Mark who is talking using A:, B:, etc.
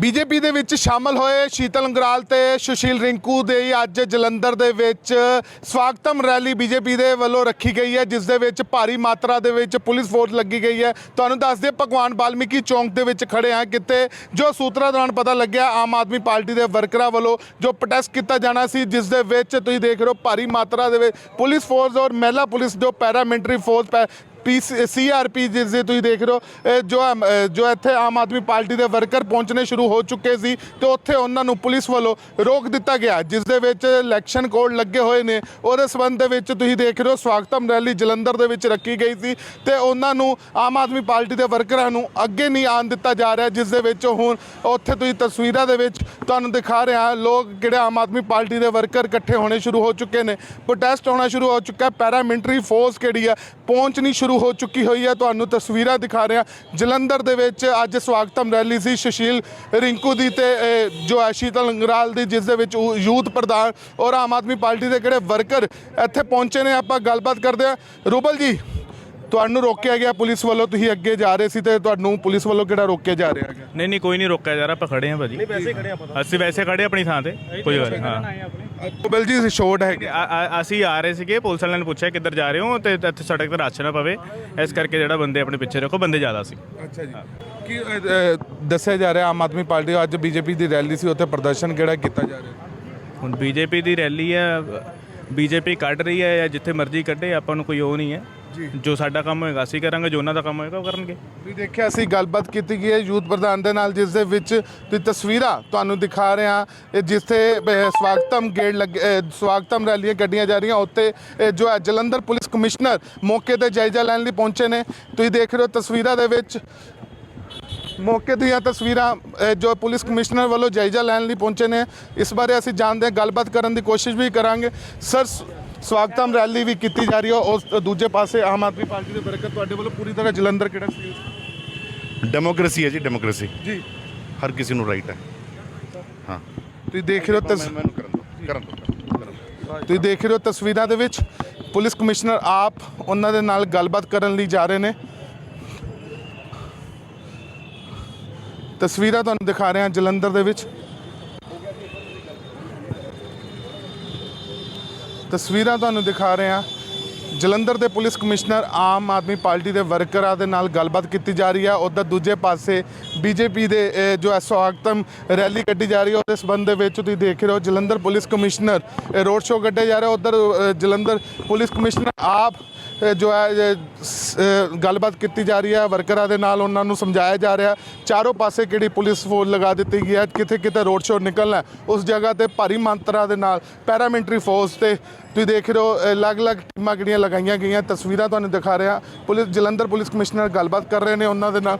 A: BJP ਦੇ ਵਿੱਚ ਸ਼ਾਮਲ ਹੋਏ ਸ਼ੀਤਲ ਅੰਗਰਾਲ ਤੇ ਸੁਸ਼ੀਲ ਰਿੰਕੂ ਦੇ ਅੱਜ ਜਲੰਧਰ ਦੇ ਵਿੱਚ ਸਵਾਗਤਮ ਰੈਲੀ ਬੀਜੇਪੀ ਦੇ ਵੱਲੋਂ ਰੱਖੀ ਗਈ ਹੈ, ਜਿਸ ਦੇ ਵਿੱਚ ਭਾਰੀ ਮਾਤਰਾ ਦੇ ਵਿੱਚ ਪੁਲਿਸ ਫੋਰਸ ਲੱਗੀ ਗਈ ਹੈ। ਤੁਹਾਨੂੰ ਦੱਸ ਦਈਏ, ਭਗਵਾਨ ਵਾਲਮੀਕੀ ਚੌਂਕ ਦੇ ਵਿੱਚ ਖੜੇ ਆ ਕਿਤੇ, ਜੋ ਸੂਤਰਾਂ ਦੌਰਾਨ ਪਤਾ ਲੱਗਿਆ, ਆਮ ਆਦਮੀ ਪਾਰਟੀ ਦੇ ਵਰਕਰਾਂ ਵੱਲੋਂ ਜੋ ਪ੍ਰੋਟੈਸਟ ਕੀਤਾ ਜਾਣਾ ਸੀ, ਜਿਸ ਦੇ ਵਿੱਚ ਤੁਸੀਂ ਦੇਖ ਰਹੇ ਹੋ, ਭਾਰੀ ਮਾਤਰਾ ਦੇ ਵਿੱਚ ਪੁਲਿਸ ਫੋਰਸ ਔਰ ਮਹਿਲਾ ਪੁਲਿਸ, ਜੋ ਪੈਰਾਮਿਲਟਰੀ ਫੋਰਸ ਪੈ ਪੀ ਸੀਆਰਪੀ ਜਿਸ ਦੇ ਤੁਸੀਂ ਦੇਖ ਰਹੇ ਹੋ ਜੋ ਹੈ, ਜੋ ਇੱਥੇ ਆਮ ਆਦਮੀ ਪਾਰਟੀ ਦੇ ਵਰਕਰ ਪਹੁੰਚਣੇ ਸ਼ੁਰੂ ਹੋ ਚੁੱਕੇ ਸੀ ਤੇ ਉੱਥੇ ਉਹਨਾਂ ਨੂੰ ਪੁਲਿਸ ਵੱਲੋਂ ਰੋਕ ਦਿੱਤਾ ਗਿਆ ਜਿਸ ਦੇ ਵਿੱਚ ਇਲੈਕਸ਼ਨ ਕੋਡ ਲੱਗੇ ਹੋਏ ਨੇ ਉਹਦੇ ਸਬੰਧ ਦੇ ਵਿੱਚ ਤੁਸੀਂ ਦੇਖ ਰਹੇ ਹੋ ਸਵਾਗਤਮ ਰੈਲੀ ਜਲੰਧਰ ਦੇ ਵਿੱਚ ਰੱਖੀ ਗਈ ਸੀ ਤੇ ਉਹਨਾਂ ਨੂੰ ਆਮ ਆਦਮੀ ਪਾਰਟੀ ਦੇ ਵਰਕਰਾਂ ਨੂੰ ਅੱਗੇ ਨਹੀਂ ਆਉਣ ਦਿੱਤਾ ਜਾ ਰਿਹਾ ਜਿਸ ਦੇ ਵਿੱਚ ਹੁਣ ਉੱਥੇ ਤੁਸੀਂ ਤਸਵੀਰਾਂ ਦੇ ਵਿੱਚ ਤੁਹਾਨੂੰ ਦਿਖਾ ਰਿਹਾ ਲੋਕ ਜਿਹੜੇ ਆਮ ਆਦਮੀ ਪਾਰਟੀ ਦੇ ਵਰਕਰ ਇਕੱਠੇ ਹੋਣੇ ਸ਼ੁਰੂ ਹੋ ਚੁੱਕੇ ਨੇ ਪ੍ਰੋਟੈਸਟ ਹੋਣਾ ਸ਼ੁਰੂ ਹੋ ਚੁੱਕਾ ਹੈ ਪੈਰਾਮਿਲਟਰੀ ਫੋਰਸ ਕਿਹੜੀ ਹੈ ਪਹੁੰਚਣੀ ਸ਼ੁਰੂ ਹੋ ਚੁੱਕੀ ਹੋਈ ਹੈ। ਤੁਹਾਨੂੰ ਤਸਵੀਰਾਂ ਦਿਖਾ ਰਿਹਾ ਜਲੰਧਰ ਦੇ ਵਿੱਚ ਅੱਜ ਸਵਾਗਤਮ ਰੈਲੀ ਸੀ ਸੁਸ਼ੀਲ ਰਿੰਕੂ ਦੀ ਤੇ ਜੋ ਹੈ ਸ਼ੀਤਲ ਅੰਗਰਾਲ ਦੀ ਜਿਸ ਦੇ ਵਿੱਚ ਉਹ ਯੂਥ ਪ੍ਰਧਾਨ ਔਰ ਆਮ ਆਦਮੀ ਪਾਰਟੀ ਦੇ ਕਿਹੜੇ ਵਰਕਰ ਇੱਥੇ ਪਹੁੰਚੇ ਨੇ ਆਪਾਂ ਗੱਲਬਾਤ ਕਰਦੇ ਹਾਂ। ਰੂਬਲ ਜੀ ਤੁਹਾਨੂੰ ਰੋਕਿਆ ਗਿਆ ਪੁਲਿਸ ਵੱਲੋਂ ਤੁਸੀਂ ਅੱਗੇ ਜਾ ਰਹੇ ਸੀ ਤੇ ਤੁਹਾਨੂੰ ਪੁਲਿਸ ਵੱਲੋਂ ਕਿਹੜਾ ਰੋਕਿਆ ਜਾ ਰਿਹਾ
B: ਨਹੀਂ ਨਹੀਂ ਕੋਈ ਨਹੀਂ ਰੋਕਿਆ ਜਾ ਰਿਹਾ ਆਪਾਂ ਖੜੇ ਹਾਂ ਭਾਜੀ। ਨਹੀਂ ਵੈਸੇ ਖੜੇ ਆਪਾਂ ਅਸੀਂ ਵੈਸੇ ਖੜੇ ਆਪਣੀ ਥਾਂ ਤੇ ਕੋਈ ਗੱਲ ਨਹੀਂ ਹਾਂ।
A: ਰੂਬਲ ਜੀ ਸ਼ੋਰਟ ਹੈਗੇ।
B: ਆ- ਆ- ਅਸੀਂ ਆ ਰਹੇ ਸੀਗੇ ਪੁਲਿਸ ਵਾਲਿਆਂ ਨੇ ਪੁੱਛਿਆ ਕਿੱਧਰ ਜਾ ਰਹੇ ਹੋ ਤੇ ਇੱਥੇ ਸੜਕ ਤੇ ਰਸ਼ ਨਾ ਪਵੇ। ਇਸ ਕਰਕੇ ਜਿਹੜਾ ਬੰਦੇ ਆਪਣੇ ਪਿੱਛੇ ਰੱਖੋ ਬੰਦੇ ਜ਼ਿਆਦਾ ਸੀ।
A: ਅੱਛਾ ਜੀ। ਕੀ ਅ, ਅ, ਦੱਸਿਆ ਜਾ ਰਿਹਾ ਆਮ ਆਦਮੀ ਪਾਰਟੀ ਅੱਜ ਬੀਜੇਪੀ ਦੀ ਰੈਲੀ ਸੀ ਉੱਥੇ ਪ੍ਰਦਰਸ਼ਨ ਕਿਹੜਾ ਕੀਤਾ ਜਾ ਰਿਹਾ?
B: ਹੁਣ ਬੀਜੇਪੀ ਦੀ ਰੈਲੀ ਹੈ ਬੀਜੇਪੀ ਕੱਢ ਰਹੀ ਹੈ ਜਾਂ ਜਿੱਥੇ ਮਰਜ਼ੀ ਕੱਢੇ ਆਪਾਂ ਨੂੰ ਕੋਈ ਉਹ ਨਹੀਂ ਹੈ। ਜੋ। ਸਾਡਾ ਕੰਮ ਹੋਏਗਾ ਅਸੀਂ ਕਰਾਂਗੇ ਜੋ ਉਹਨਾਂ ਦਾ ਕੰਮ ਹੋਏਗਾ ਉਹ ਕਰਨਗੇ।
A: ਵੀ ਦੇਖਿਆ ਅਸੀਂ ਗੱਲਬਾਤ ਕੀਤੀ ਗਈ ਹੈ ਯੂਥ ਪ੍ਰਧਾਨ ਦੇ ਨਾਲ ਜਿਸ ਦੇ ਵਿੱਚ ਤੁਸੀਂ ਤਸਵੀਰਾਂ ਤੁਹਾਨੂੰ ਦਿਖਾ ਰਹੇ ਹਾਂ। ਇਹ ਜਿੱਥੇ ਸਵਾਗਤਮ ਗੇਟ ਲੱਗੇ ਅ, ਸਵਾਗਤਮ ਰੈਲੀਆਂ ਕੱਢੀਆਂ ਜਾ ਰਹੀਆਂ ਉੱਥੇ ਇਹ ਜੋ ਹੈ ਜਲੰਧਰ ਪੁਲਿਸ ਕਮਿਸ਼ਨਰ ਮੌਕੇ ਤੇ ਜਾਇਜ਼ਾ ਲੈਣ ਲਈ ਪਹੁੰਚੇ ਨੇ। ਤੁਸੀਂ ਦੇਖ ਰਹੇ ਹੋ ਤਸਵੀਰਾਂ ਦੇ ਵਿੱਚ ਮੌਕੇ ਦੀਆਂ ਤਸਵੀਰਾਂ ਜੋ ਪੁਲਿਸ ਕਮਿਸ਼ਨਰ ਵੱਲੋਂ ਜਾਇਜ਼ਾ ਲੈਣ ਲਈ ਪਹੁੰਚੇ ਨੇ। ਇਸ ਬਾਰੇ ਅਸੀਂ ਜਾਣਦੇ ਹਾਂ ਗੱਲਬਾਤ ਕਰਨ ਦੀ ਕੋਸ਼ਿਸ਼ ਵੀ ਕਰਾਂਗੇ। ਸਰ ਸ- ਸਵਾਗਤਮ ਰੈਲੀ ਵੀ ਕੀਤੀ ਜਾ ਰਹੀ ਹੈ। ਉਸ ਦੂਜੇ ਪਾਸੇ ਆਮ ਆਦਮੀ ਪਾਰਟੀ ਦੇ ਬਰਕਤ ਤੁਹਾਡੇ ਵੱਲੋਂ ਪੂਰੀ ਤਰ੍ਹਾਂ ਜਲੰਧਰ ਕਿਹੜਾ ਸੀ?
C: ਡੈਮੋਕ੍ਰੇਸੀ ਹੈ ਜੀ ਡੈਮੋਕ੍ਰੇਸੀ
A: ਜੀ।
C: ਹਰ ਕਿਸੇ ਨੂੰ ਰਾਈਟ ਹੈ। ਹਾਂ।
A: ਤੁਸੀਂ ਦੇਖ ਰਹੇ ਹੋ ਤਸ-
C: ਮੈਨੂੰ ਕਰਨ ਦਿਓ। ਕਰਨ ਦਿਓ।
A: ਤੁਸੀਂ ਦੇਖ ਰਹੇ ਹੋ ਤਸਵੀਰਾਂ ਦੇ ਵਿੱਚ ਪੁਲਿਸ ਕਮਿਸ਼ਨਰ ਆਪ ਉਹਨਾਂ ਦੇ ਨਾਲ ਗੱਲਬਾਤ ਕਰਨ ਲਈ ਜਾ ਰਹੇ ਨੇ। ਤਸਵੀਰਾਂ ਤੁਹਾਨੂੰ ਦਿਖਾ ਰਹੇ ਹਾਂ ਜਲੰਧਰ ਦੇ ਵਿੱਚ। ਤਸਵੀਰਾਂ ਤੁਹਾਨੂੰ ਦਿਖਾ ਰਹੇ ਹਾਂ। ਜਲੰਧਰ ਦੇ police commissioner Aam Aadmi Party ਦੇ ਵਰਕਰਾਂ ਦੇ ਨਾਲ ਗੱਲਬਾਤ ਕੀਤੀ ਜਾ ਰਹੀ ਹੈ। ਉਧਰ ਦੂਜੇ ਪਾਸੇ ਬੀਜੇਪੀ ਦੇ ਜੋ ਹੈ, ਸਵਾਗਤਮ ਰੈਲੀ ਕੱਢੀ ਜਾ ਰਹੀ ਹੈ। ਉਹਦੇ ਸੰਬੰਧ ਦੇ ਵਿੱਚ ਤੁਸੀਂ ਦੇਖ ਰਹੇ ਹੋ, Jalandhar police commissioner road show ਕੱਢਿਆ ਜਾ ਰਿਹਾ। ਉਧਰ ਜਲੰਧਰ ਪੁਲਿਸ ਕਮਿਸ਼ਨਰ ਆਪ ਜੋ ਹੈ ਗੱਲਬਾਤ ਕੀਤੀ ਜਾ ਰਹੀ ਹੈ, ਵਰਕਰਾਂ ਦੇ ਨਾਲ ਉਹਨਾਂ ਨੂੰ ਸਮਝਾਇਆ ਜਾ ਰਿਹਾ ਚਾਰੋਂ ਪਾਸੇ ਕਿਹੜੀ ਪੁਲਿਸ ਫੋਰਸ ਲਗਾ ਦਿੱਤੀ ਗਈ ਹੈ ਕਿਤੇ ਕਿਤੇ ਰੋਡ ਸ਼ੋਅ ਨਿਕਲਣਾ ਉਸ ਜਗ੍ਹਾ ਤੇ ਭਾਰੀ ਮਾਤਰਾ ਦੇ ਨਾਲ ਪੈਰਾਮਿਲਟਰੀ ਫੋਰਸ ਤੇ ਤੁਸੀਂ ਦੇਖ ਰਹੇ ਹੋ ਅਲੱਗ-ਅਲੱਗ ਟੀਮਾਂ ਕਿਹੜੀਆਂ ਲਗਾਈਆਂ ਗਈਆਂ, ਤਸਵੀਰਾਂ ਤੁਹਾਨੂੰ ਦਿਖਾ ਰਿਹਾ। ਪੁਲਿਸ, ਜਲੰਧਰ ਪੁਲਿਸ ਕਮਿਸ਼ਨਰ ਗੱਲਬਾਤ ਕਰ ਰਹੇ ਨੇ ਉਹਨਾਂ ਦੇ ਨਾਲ।